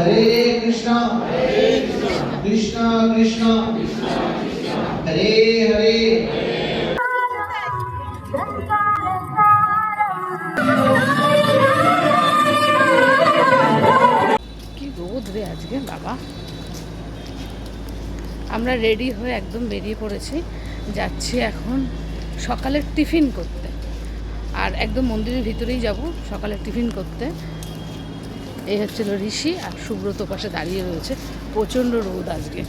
হরে কৃষ্ণ। কৃষ্ণ কৃষ্ণ। হরে হরে। কি রোদ রে আজকে, বাবা। আমরা রেডি হয়ে একদম বেরিয়ে পড়েছি। যাচ্ছি এখন সকালের টিফিন করতে। আর একদম মন্দিরের ভিতরেই যাব সকালের টিফিন করতে। এই হচ্ছিল ঋষি আর সুব্রত পাশে দাঁড়িয়ে রয়েছে। প্রচণ্ড রোদ আজকে।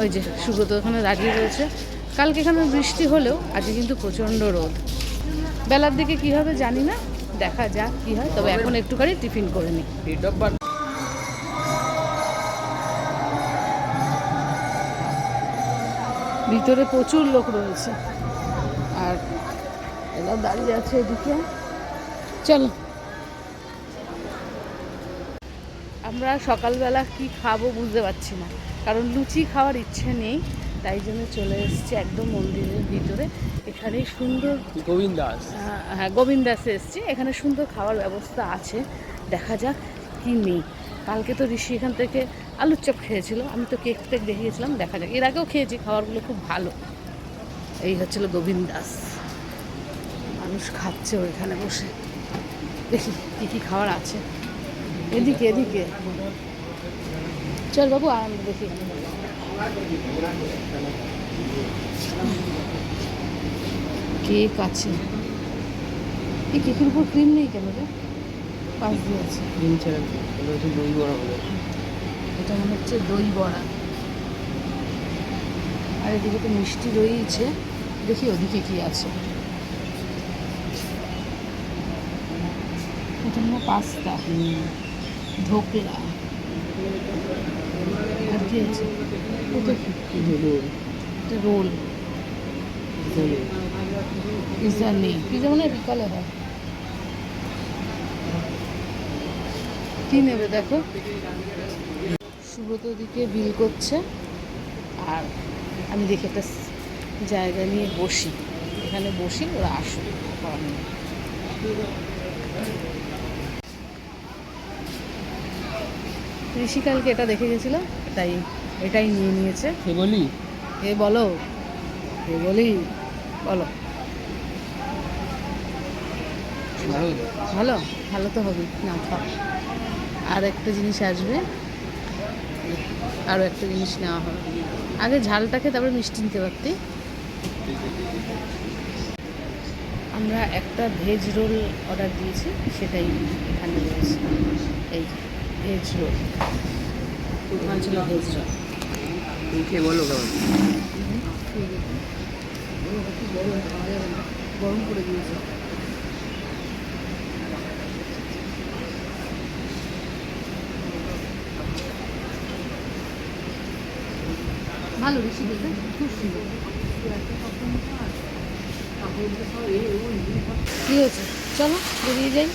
ওই যে সুব্রত ওখানে দাঁড়িয়ে রয়েছে। কালকে এখানে বৃষ্টি হলেও আজকে কিন্তু প্রচণ্ড রোদ। বেলার দিকে কী হবে জানি না। দেখা যাক কী হয়। তবে এখন একটুখানি টিফিন করে নিই। ভিতরে প্রচুর লোক রয়েছে। আর এরা দাঁড়িয়ে আছে এদিকে। চলো। আমরা সকালবেলা কি খাব বুঝতে পারছি না। কারণ লুচি খাওয়ার ইচ্ছে নেই তাই জন্য চলে এসেছি একদম মন্দিরের ভিতরে। এখানে সুন্দর গোবিন্দাস হ্যাঁ গোবিন্দাসে এসেছি। এখানে সুন্দর খাওয়ার ব্যবস্থা আছে। দেখা যাক কি নেই। কালকে তো ঋষি এখান থেকে আলুর চপ খেয়েছিল। আমি তো কেক টেক দেখিয়েছিলাম দেখা যাক। এর আগেও খেয়েছি খাবারগুলো খুব ভালো। এই হচ্ছিল গোবিন্দাস মানুষ খাচ্ছে ওইখানে বসে। দেখি কী কী খাবার আছে। এদিকে এদিকে। চল বাবু আনন্দ দেখি। কেক আছে এই কেকের উপর ক্রিম নেই কেন রে? পাশ দিয়ে আছে ক্রিম ছাড়া দই বড়া হবে এটা মনে হচ্ছে দই বড়া। আর এদিকে তো মিষ্টি রয়েছে। দেখি ওদিকে কি আছে। এটা পাস্তা। ধোকলা আর কি আছে? ওটা এটা রোল। পিৎজা নেই পিৎজা মনে হয় বিকালে হয়। কি নেবে দেখো? সুব্রত দিকে বিল করছে। আর আমি দেখি একটা জায়গা নিয়ে বসি। এখানে বসি ওরা আসুক খাওয়া নিয়ে। ঋষিকালকে এটা দেখে গেছিল এটাই এটাই নিয়ে নিয়েছে। সে বলি এ বলো? এ বলি। বলো ভালো। ভালো? ভালো তো হবে না খাও আর একটা জিনিস আসবে। আরও একটা জিনিস নেওয়া হবে। আগে ঝালটাকে তারপরে মিষ্টি নিতে পারতি। আমরা একটা ভেজ রোল অর্ডার দিয়েছি সেটাই এখানে রয়েছে। এই ভেজ রোল ওখানে ছিল ভেজ রোল তুমি খেয়ে বলো গরম করে দিয়েছে। ভালো বেশি দেখে খুব সুন্দর। কি হয়েছে? চলো বেরিয়ে যাই।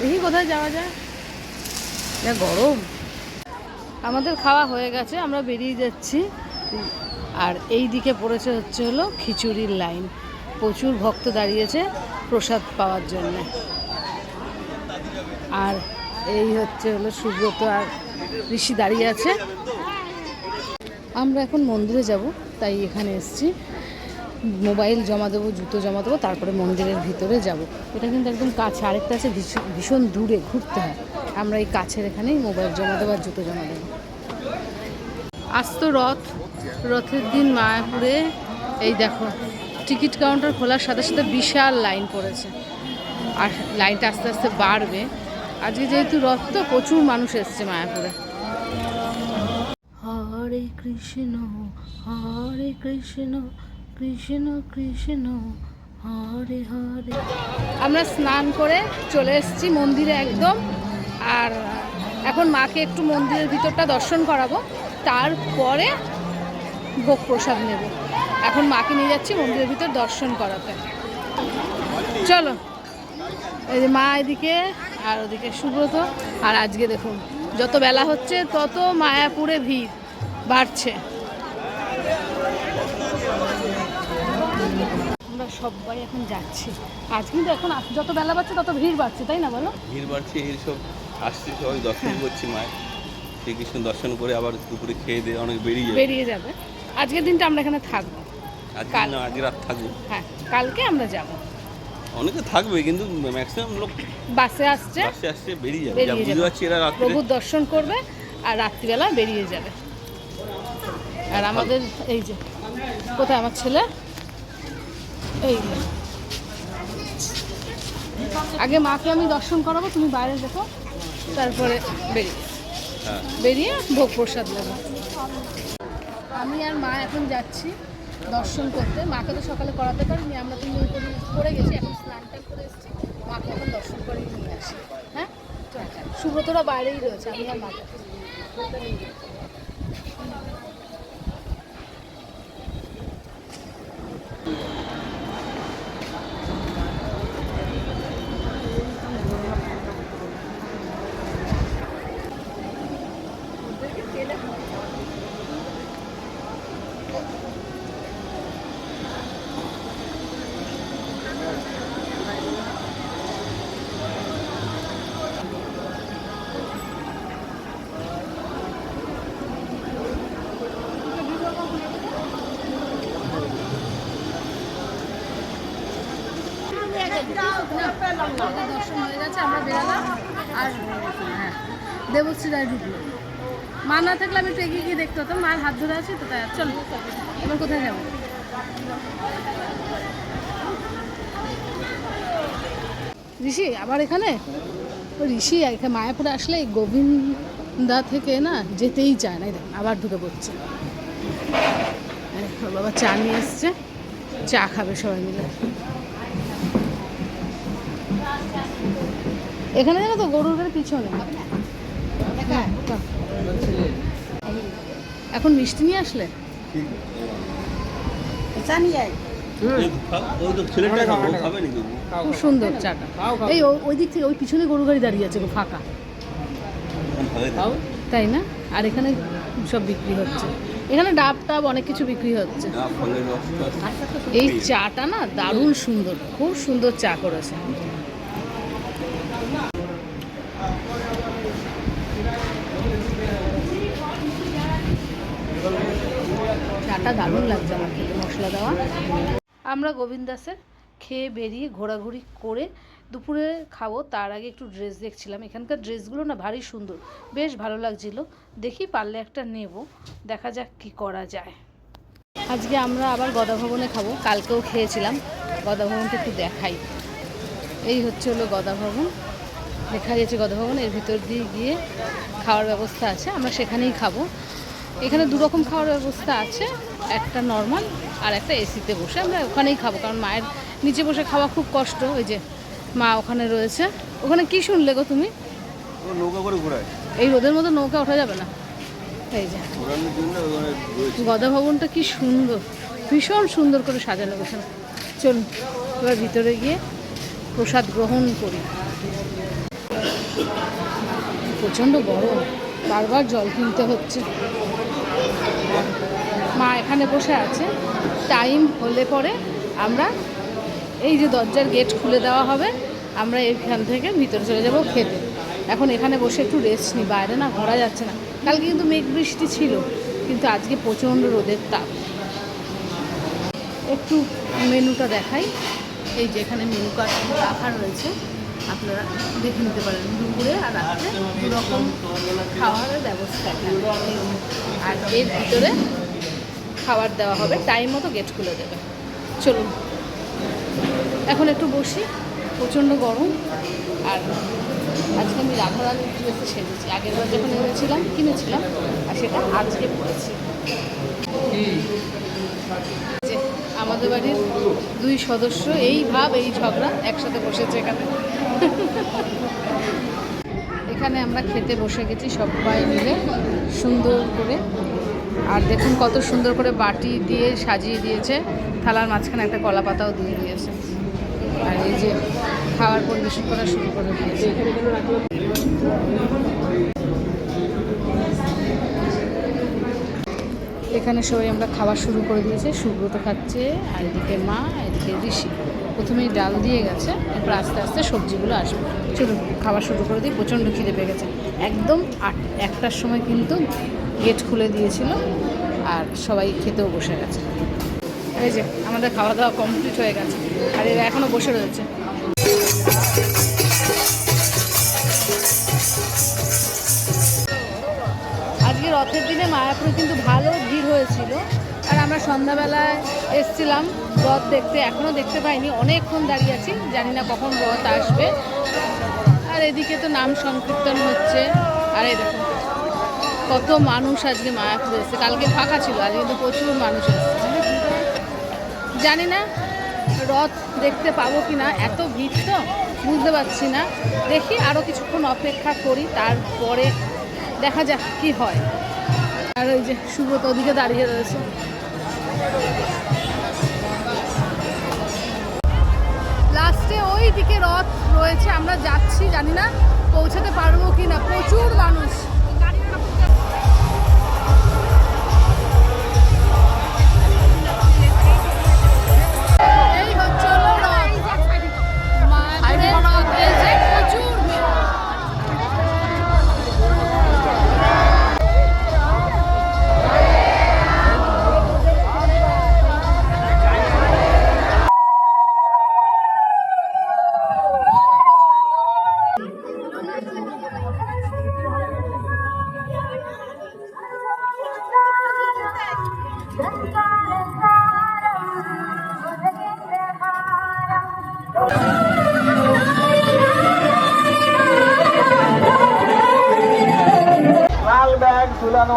দেখি কোথায় যাওয়া যায়। যা গরম। আমাদের খাওয়া হয়ে গেছে, আমরা বেরিয়ে যাচ্ছি। আর এই দিকে পড়েছে হচ্ছে হলো খিচুড়ির লাইন। প্রচুর ভক্ত দাঁড়িয়েছে প্রসাদ পাওয়ার জন্য। আর এই হচ্ছে হলো সুব্রত আর ঋষি দাঁড়িয়ে আছে। আমরা এখন মন্দিরে যাব, তাই এখানে এসেছি। মোবাইল জমা দেবো, জুতো জমা দেবো, তারপরে মন্দিরের ভিতরে যাব। এটা কিন্তু একদম কাছে, আরেকটা আছে ভীষণ দূরে, ঘুরতে হয়। আমরা এই কাছের এখানেই মোবাইল জমা দেবো আর জুতো জমা দেবো। আজ তো রথ, রথের দিন মায়াপুরে, এই দেখো, টিকিট কাউন্টার খোলার সাথে সাথে বিশাল লাইন পড়েছে। আর লাইনটা আস্তে আস্তে বাড়বে। আজকে যেহেতু রথ, তো প্রচুর মানুষ এসছে মায়াপুরে। হরে কৃষ্ণ হরে কৃষ্ণ কৃষ্ণ কৃষ্ণ, হরে হরে। আমরা স্নান করে চলে এসেছি মন্দিরে একদম, আর এখন মাকে একটু মন্দিরের ভিতরটা দর্শন করাবো, তারপরে ভোগ প্রসাদ নেব। এখন মাকে নিয়ে যাচ্ছি মন্দিরের ভিতর দর্শন করাতে। চলো, এই যে মা এদিকে, আর ওদিকে সুব্রত, আর আজকে দেখুন, যত বেলা হচ্ছে তত মায়াপুরে ভিড় বাড়ছে। সবাই এখন যাচ্ছে। আজ কিন্তু এখন যত বেলা বাড়ছে তত ভিড় বাড়ছে তাই না বলো? ভিড় বাড়ছে এর সব আসছি সবাই দর্শন হ্যাঁ। করছি মায়ের। শ্রীকৃষ্ণ দর্শন করে আবার দুপুরে খেয়ে দিয়ে অনেক বেরিয়ে যাবে। বেরিয়ে যাবে। আজকের দিনটা আমরা এখানে থাকব। কাল- না আজকে রাত থাকবে। হ্যাঁ কালকে আমরা যাব। অনেকে থাকবে কিন্তু ম্যাক্সিমাম লোক বাসে আসছে। বাসে আসছে বেরিয়ে যাবে। যা বুঝতে পারছি এরা রাত্রে প্রভুর দর্শন করবে আর রাত্রিবেলা বেরিয়ে যাবে। আর আমাদের এই যে কোথায় আমার ছেলে? এই আগে মাকে আমি দর্শন করাবো তুমি বাইরে দেখো। তারপরে বেরিয়ে হ্যাঁ। বেরিয়ে ভোগ প্রসাদ নেব। আমি আর মা এখন যাচ্ছি দর্শন করতে। মাকে তো সকালে করাতে পারিনি আমরা তো নিয়ে করে করে গেছি এখন স্নান টান করে এসেছি। মাকে এখন দর্শন করে নিয়ে আসি। হ্যাঁ? সুব্রতরা বাইরেই রয়েছে আমি আর মাকে আমাদের দর্শন হয়ে গেছে আমরা বেরালাম আর দেবশ্রী রায় ঢুকলো মা না থাকলে আমি একটু এগিয়ে গিয়ে দেখতে হতাম মার হাত ধরে আছি তো তাই চলো এবার কোথায় যাব ঋষি, আবার এখানে? ঋষি, এখানে মায়াপুরে আসলে এই গোবিন্দা থেকে না যেতেই চায় না। দেখুন, আবার ঢুকে পড়ছে। বাবা চা নিয়ে এসছে। চা খাবে সবাই মিলে। এখানে জানো তো গরুর গাড়ি পিছনে। হ্যাঁ, এখন মিষ্টি নিয়ে আসলে? খাবে সুন্দর চাটা। এই ওই দিক থেকে ওই পিছনে গরু গাড়ি দাঁড়িয়ে আছে ফাঁকা। তাই না? আর এখানে সব বিক্রি হচ্ছে। এখানে ডাব টাব অনেক কিছু বিক্রি হচ্ছে। এই চাটা না দারুণ সুন্দর খুব সুন্দর চা করেছে। চাটা দারুণ লাগছে আমার খেতে মশলা দেওয়া। আমরা গোবিন্দাসের খেয়ে বেরিয়ে ঘোরাঘুরি করে দুপুরে খাব, তার আগে একটু ড্রেস দেখছিলাম। এখানকার ড্রেসগুলো না ভারী সুন্দর, বেশ ভালো লাগছিল। দেখি পারলে একটা নেব, দেখা যাক কি করা যায়। আজকে আমরা আবার গদা ভবনে খাব, কালকেও খেয়েছিলাম। গদা ভবনটা একটু দেখাই। এই হচ্ছে হলো গদা ভবন দেখা গেছে গদা ভবন এর ভিতর দিয়ে গিয়ে খাওয়ার ব্যবস্থা আছে, আমরা সেখানেই খাব। এখানে দু রকম খাওয়ার ব্যবস্থা আছে একটা নর্মাল আর একটা এসিতে বসে। আমরা ওখানেই খাব কারণ মায়ের নিচে বসে খাওয়া খুব কষ্ট ওই যে মা ওখানে রয়েছে। ওখানে কি শুনলে গো তুমি? নৌকা করে ঘোরায়। এই রোদের মতো নৌকা ওঠা যাবে না। এই যে। গদা ভবনটা কি সুন্দর ভীষণ সুন্দর করে সাজানো গোছানো। চলুন এবার ভিতরে গিয়ে প্রসাদ গ্রহণ করি। প্রচণ্ড গরম বারবার জল কিনতে হচ্ছে। মা এখানে বসে আছে। টাইম হলে পরে আমরা এই যে দরজার গেট খুলে দেওয়া হবে, আমরা এখান থেকে ভিতরে চলে যাব খেতে। এখন এখানে বসে একটু রেস্ট নিই বাইরে না ঘোরা যাচ্ছে না। কালকে কিন্তু মেঘ বৃষ্টি ছিল, কিন্তু আজকে প্রচণ্ড রোদের তাপ। একটু মেনুটা দেখাই। এই যে এখানে মেনু কার্ড রাখা রয়েছে। আপনারা দেখে নিতে পারেন, দুপুরে আর রাত্রে দুরকম খাওয়ারের ব্যবস্থা। আর এর ভিতরে খাবার দেওয়া হবে টাইম মতো গেট খুলে দেবে। চলুন। এখন একটু বসি, প্রচণ্ড গরম। আর আজকে আমি রাধারানীর ড্রেসে সেজেছি। আগের বার যখন এনেছিলাম, কিনেছিলাম, আর সেটা আজকে পড়েছি আমাদের বাড়ির দুই সদস্য, এই ভাব, এই ঝগড়া একসাথে বসেছে এখানে। এখানে আমরা খেতে বসে গেছি সবাই মিলে সুন্দর করে। আর দেখুন কত সুন্দর করে বাটি দিয়ে সাজিয়ে দিয়েছে। থালার মাঝখানে একটা কলা পাতাও দিয়ে দিয়েছে। আর এই যে খাবার পরিবেশন করা শুরু করে দিয়েছে। এখানে সবাই আমরা খাওয়া শুরু করে দিয়েছে। সুব্রত খাচ্ছে, আর এদিকে মা, এদিকে ঋষি। প্রথমেই ডাল দিয়ে গেছে, এরপর আস্তে আস্তে সবজিগুলো আসবে। চলুন খাবার শুরু করে দিই। প্রচণ্ড খিদে পেয়ে গেছে। একদম আট একটার সময় কিন্তু গেট খুলে দিয়েছিল আর সবাই খেতেও বসে গেছে। এই যে, আমাদের খাওয়া দাওয়া কমপ্লিট হয়ে গেছে। আর এরা এখনও বসে রয়েছে। আজকে রথের দিনে মায়াপুরে কিন্তু ভালো ভিড় হয়েছিল। আর আমরা সন্ধ্যাবেলায় এসছিলাম রথ দেখতে। এখনও দেখতে পাইনি। অনেকক্ষণ দাঁড়িয়ে আছি। জানি না কখন রথ আসবে। আর এদিকে তো নাম সংকীর্তন হচ্ছে। আর এই দেখুন কত মানুষ আজকে মায়াপুরে এসছে। কালকে ফাঁকা ছিল, আজকে কিন্তু প্রচুর মানুষ এসছে। জানি না রথ দেখতে পাবো কি না এত ভিড় তো, বুঝতে পারছি না। দেখি আরও কিছুক্ষণ অপেক্ষা করি, তারপরে দেখা যাক কি হয়। আর ওই যে সুব্রত ওদিকে দাঁড়িয়ে রয়েছে। লাস্টে ওই দিকে রথ রয়েছে, আমরা যাচ্ছি, জানি না পৌঁছাতে পারব কি না প্রচুর মানুষ।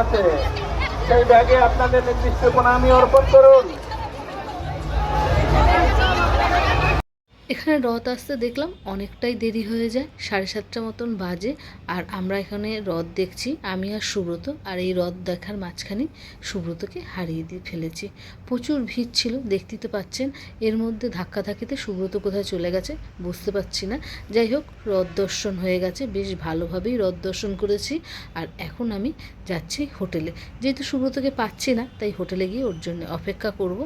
আছে। সেই ব্যাগে আপনাদের নির্দিষ্ট আমি অর্পণ করুন। এখানে রথ আসতে দেখলাম অনেকটাই দেরি হয়ে যায়, সাড়ে সাতটা মতন বাজে। আর আমরা এখানে রথ দেখছি, আমি আর সুব্রত। আর এই রথ দেখার মাঝখানে সুব্রতকে হারিয়ে দিয়ে ফেলেছি। প্রচুর ভিড় ছিল দেখতেই তো পাচ্ছেন। এর মধ্যে ধাক্কা ধাক্কাধাক্কিতে সুব্রত কোথায় চলে গেছে বুঝতে পারছি না। যাই হোক, রথ দর্শন হয়ে গেছে, বেশ ভালোভাবেই রথ দর্শন করেছি। আর এখন আমি যাচ্ছি হোটেলে। যেহেতু সুব্রতকে পাচ্ছি না, তাই হোটেলে গিয়ে ওর জন্য অপেক্ষা করব।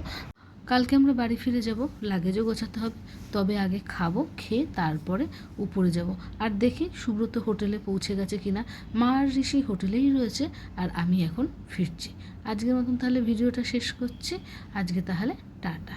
কালকে আমরা বাড়ি ফিরে যাব লাগেজও গোছাতে হবে, তবে আগে খাব, খেয়ে তারপরে উপরে যাব। আর দেখি সুব্রত হোটেলে পৌঁছে গেছে কিনা। মা আর ঋষি হোটেলেই রয়েছে, আর আমি এখন ফিরছি। আজকের মতন তাহলে ভিডিওটা শেষ করছি। আজকে তাহলে টাটা।